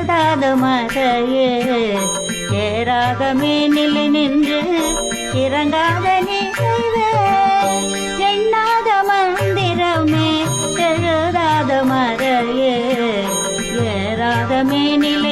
மறையே ஏறாத மேனில் நின்று இறங்காத நினைவே எண்ணாத மந்திரமே எழுதாத மறையே ஏறாத மேனில்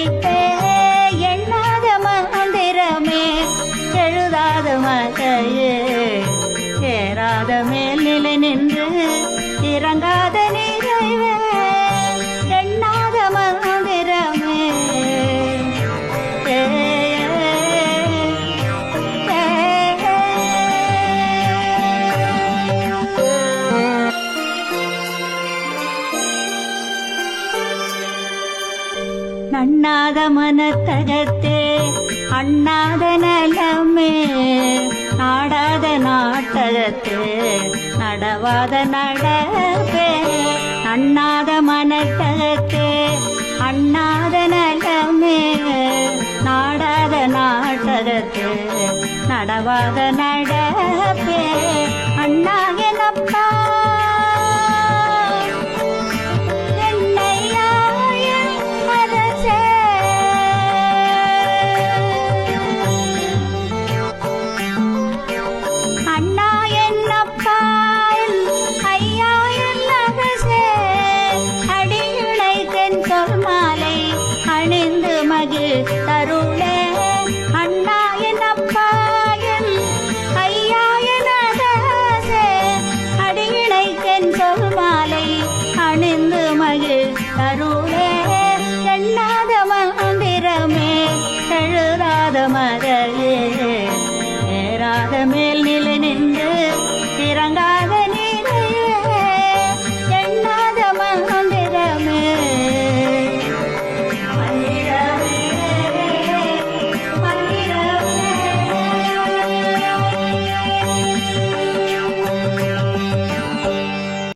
பதிப்பே எண்ணாத மந்திரமே எழுதாத மகையே ஏறாத நண்ணாத மனத்தகத்தே அண்ணாத நலமே நாடாத நாட்டகத்தே நடவாத நடப்பே. நண்ணாத மனத்தகத்தே அண்ணாத நலமே நாடாத நாட்டகத்தே நடவாத நட மகிழ் எண்ணாத மந்திரமே எழுதாத மறையே ஏறாத மேல் நிலை நின்று